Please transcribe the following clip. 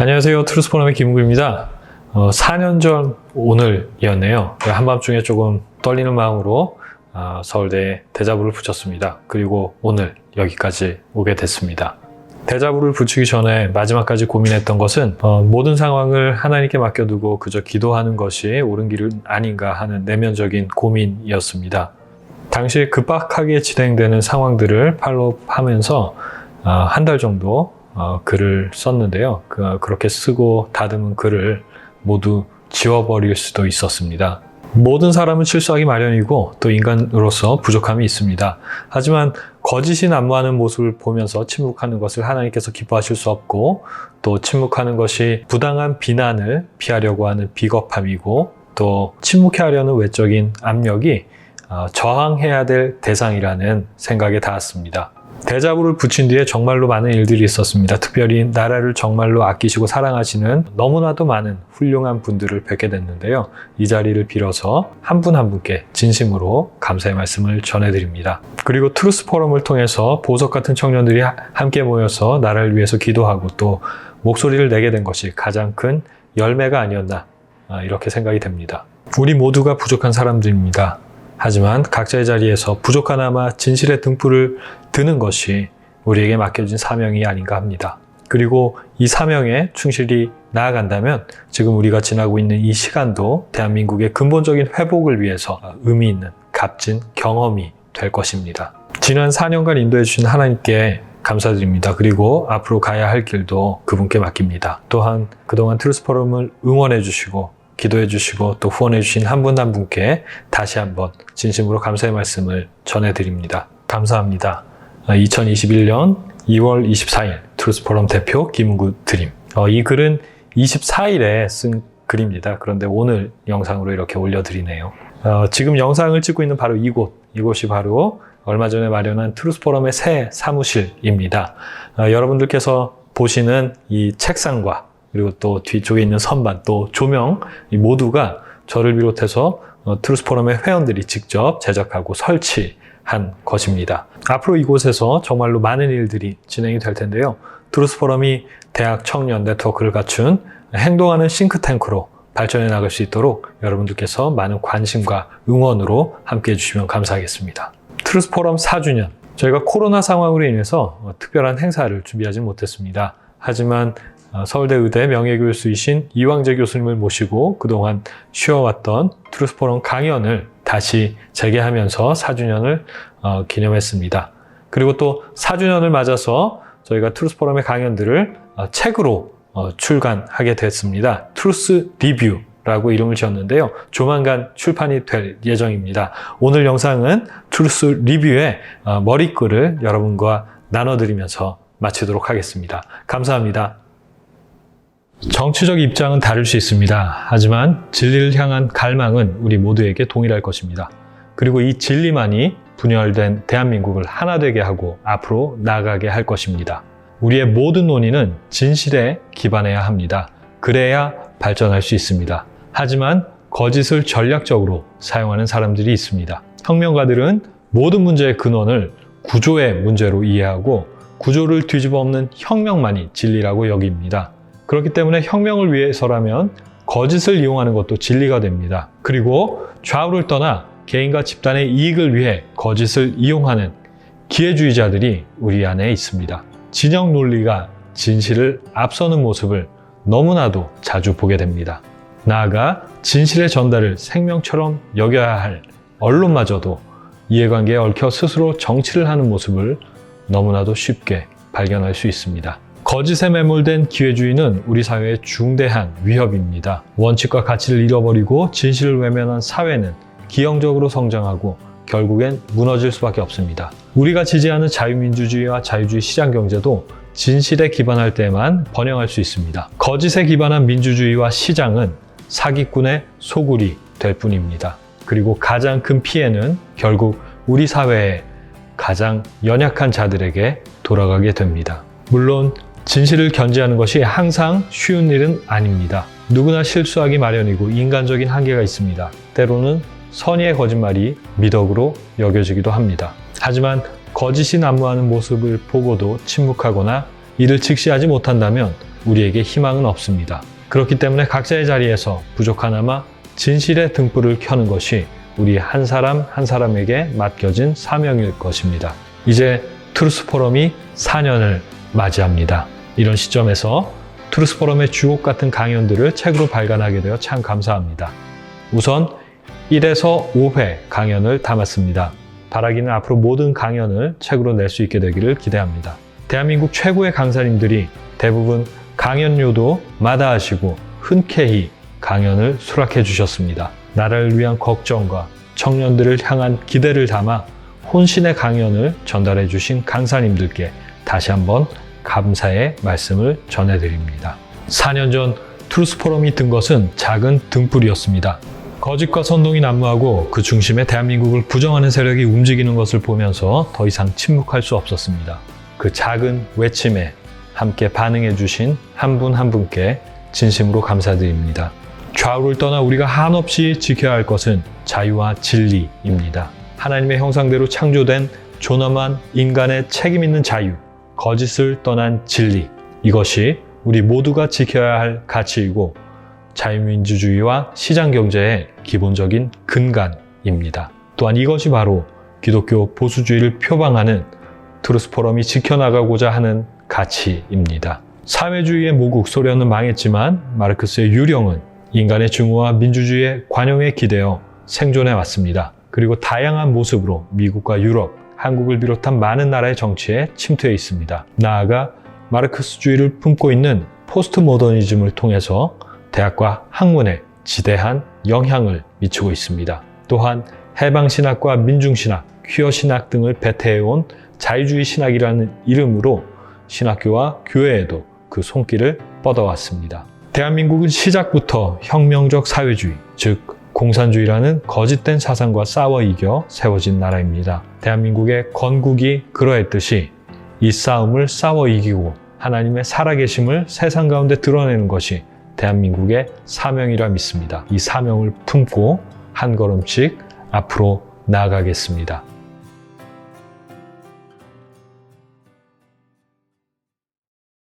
안녕하세요. 트루스포럼의 김웅구입니다. 어, 4년 전 오늘이었네요. 한밤중에 조금 떨리는 마음으로 어, 서울대에 대자부를 붙였습니다. 그리고 오늘 여기까지 오게 됐습니다. 대자부를 붙이기 전에 마지막까지 고민했던 것은 어, 모든 상황을 하나님께 맡겨두고 그저 기도하는 것이 옳은 길은 아닌가 하는 내면적인 고민이었습니다. 당시 급박하게 진행되는 상황들을 팔로우하면서 어, 한달 정도 어, 글을 썼는데요. 그, 그렇게 쓰고 다듬은 글을 모두 지워버릴 수도 있었습니다. 모든 사람은 실수하기 마련이고 또 인간으로서 부족함이 있습니다. 하지만 거짓이 난무하는 모습을 보면서 침묵하는 것을 하나님께서 기뻐하실 수 없고 또 침묵하는 것이 부당한 비난을 피하려고 하는 비겁함이고 또 침묵해 하려는 외적인 압력이 어, 저항해야 될 대상이라는 생각에 닿았습니다. 대자부를 붙인 뒤에 정말로 많은 일들이 있었습니다. 특별히 나라를 정말로 아끼시고 사랑하시는 너무나도 많은 훌륭한 분들을 뵙게 됐는데요. 이 자리를 빌어서 한 분한 분께 진심으로 감사의 말씀을 전해드립니다. 그리고 트루스 포럼을 통해서 보석 같은 청년들이 하- 함께 모여서 나라를 위해서 기도하고 또 목소리를 내게 된 것이 가장 큰 열매가 아니었나 아, 이렇게 생각이 됩니다. 우리 모두가 부족한 사람들입니다. 하지만 각자의 자리에서 부족하나마 진실의 등불을 드는 것이 우리에게 맡겨진 사명이 아닌가 합니다. 그리고 이 사명에 충실히 나아간다면 지금 우리가 지나고 있는 이 시간도 대한민국의 근본적인 회복을 위해서 의미 있는 값진 경험이 될 것입니다. 지난 4년간 인도해 주신 하나님께 감사드립니다. 그리고 앞으로 가야 할 길도 그분께 맡깁니다. 또한 그동안 트루스 포럼을 응원해 주시고 기도해 주시고 또 후원해 주신 한 분 한 분께 다시 한번 진심으로 감사의 말씀을 전해 드립니다. 감사합니다. 2021년 2월 24일 트루스 포럼 대표 김은구 드림. 어, 이 글은 24일에 쓴 글입니다. 그런데 오늘 영상으로 이렇게 올려드리네요. 어, 지금 영상을 찍고 있는 바로 이곳, 이곳이 바로 얼마 전에 마련한 트루스 포럼의 새 사무실입니다. 어, 여러분들께서 보시는 이 책상과 그리고 또 뒤쪽에 있는 선반, 또 조명 이 모두가 저를 비롯해서 어, 트루스 포럼의 회원들이 직접 제작하고 설치한 것입니다. 앞으로 이곳에서 정말로 많은 일들이 진행이 될 텐데요. 트루스 포럼이 대학 청년 네트워크를 갖춘 행동하는 싱크탱크로 발전해 나갈 수 있도록 여러분들께서 많은 관심과 응원으로 함께 해주시면 감사하겠습니다. 트루스 포럼 4주년. 저희가 코로나 상황으로 인해서 어, 특별한 행사를 준비하지 못했습니다. 하지만 어, 서울대 의대 명예교수이신 이왕재 교수님을 모시고 그동안 쉬어왔던 트루스 포럼 강연을 다시 재개하면서 4주년을 어, 기념했습니다. 그리고 또 4주년을 맞아서 저희가 트루스 포럼의 강연들을 어, 책으로 어, 출간하게 됐습니다. 트루스 리뷰 라고 이름을 지었는데요. 조만간 출판이 될 예정입니다. 오늘 영상은 트루스 리뷰의 어, 머리글을 여러분과 나눠드리면서 마치도록 하겠습니다. 감사합니다. 정치적 입장은 다를 수 있습니다. 하지만 진리를 향한 갈망은 우리 모두에게 동일할 것입니다. 그리고 이 진리만이 분열된 대한민국을 하나 되게 하고 앞으로 나아가게 할 것입니다. 우리의 모든 논의는 진실에 기반해야 합니다. 그래야 발전할 수 있습니다. 하지만 거짓을 전략적으로 사용하는 사람들이 있습니다. 혁명가들은 모든 문제의 근원을 구조의 문제로 이해하고 구조를 뒤집어 엎는 혁명만이 진리라고 여깁니다. 그렇기 때문에 혁명을 위해서라면 거짓을 이용하는 것도 진리가 됩니다. 그리고 좌우를 떠나 개인과 집단의 이익을 위해 거짓을 이용하는 기회주의자들이 우리 안에 있습니다. 진영 논리가 진실을 앞서는 모습을 너무나도 자주 보게 됩니다. 나아가 진실의 전달을 생명처럼 여겨야 할 언론마저도 이해관계에 얽혀 스스로 정치를 하는 모습을 너무나도 쉽게 발견할 수 있습니다. 거짓에 매몰된 기회주의는 우리 사회의 중대한 위협입니다. 원칙과 가치를 잃어버리고 진실을 외면한 사회는 기형적으로 성장하고 결국엔 무너질 수밖에 없습니다. 우리가 지지하는 자유민주주의와 자유주의 시장 경제도 진실에 기반할 때만 번영할 수 있습니다. 거짓에 기반한 민주주의와 시장은 사기꾼의 소굴이 될 뿐입니다. 그리고 가장 큰 피해는 결국 우리 사회의 가장 연약한 자들에게 돌아가게 됩니다. 물론 진실을 견지하는 것이 항상 쉬운 일은 아닙니다. 누구나 실수하기 마련이고 인간적인 한계가 있습니다. 때로는 선의의 거짓말이 미덕으로 여겨지기도 합니다. 하지만 거짓이 난무하는 모습을 보고도 침묵하거나 이를 직시하지 못한다면 우리에게 희망은 없습니다. 그렇기 때문에 각자의 자리에서 부족하나마 진실의 등불을 켜는 것이 우리 한 사람 한 사람에게 맡겨진 사명일 것입니다. 이제 트루스 포럼이 4년을 맞이합니다. 이런 시점에서 트루스 포럼의 주옥 같은 강연들을 책으로 발간하게 되어 참 감사합니다. 우선 1에서 5회 강연을 담았습니다. 바라기는 앞으로 모든 강연을 책으로 낼 수 있게 되기를 기대합니다. 대한민국 최고의 강사님들이 대부분 강연료도 마다하시고 흔쾌히 강연을 수락해 주셨습니다. 나라를 위한 걱정과 청년들을 향한 기대를 담아 혼신의 강연을 전달해 주신 강사님들께 다시 한번 감사의 말씀을 전해드립니다. 4년 전 트루스 포럼이 든 것은 작은 등불이었습니다. 거짓과 선동이 난무하고 그 중심에 대한민국을 부정하는 세력이 움직이는 것을 보면서 더 이상 침묵할 수 없었습니다. 그 작은 외침에 함께 반응해 주신 한 분한 분께 진심으로 감사드립니다. 좌우를 떠나 우리가 한없이 지켜야 할 것은 자유와 진리입니다. 하나님의 형상대로 창조된 존엄한 인간의 책임 있는 자유, 거짓을 떠난 진리. 이것이 우리 모두가 지켜야 할 가치이고 자유민주주의와 시장경제의 기본적인 근간입니다. 또한 이것이 바로 기독교 보수주의를 표방하는 트루스 포럼이 지켜나가고자 하는 가치입니다. 사회주의의 모국 소련은 망했지만 마르크스의 유령은 인간의 증오와 민주주의의 관용에 기대어 생존해 왔습니다. 그리고 다양한 모습으로 미국과 유럽, 한국을 비롯한 많은 나라의 정치에 침투해 있습니다. 나아가 마르크스주의를 품고 있는 포스트 모더니즘을 통해서 대학과 학문에 지대한 영향을 미치고 있습니다. 또한 해방신학과 민중신학, 퀴어신학 등을 배태해온 자유주의 신학이라는 이름으로 신학교와 교회에도 그 손길을 뻗어왔습니다. 대한민국은 시작부터 혁명적 사회주의, 즉 공산주의라는 거짓된 사상과 싸워 이겨 세워진 나라입니다. 대한민국의 건국이 그러했듯이 이 싸움을 싸워 이기고 하나님의 살아계심을 세상 가운데 드러내는 것이 대한민국의 사명이라 믿습니다. 이 사명을 품고 한 걸음씩 앞으로 나아가겠습니다.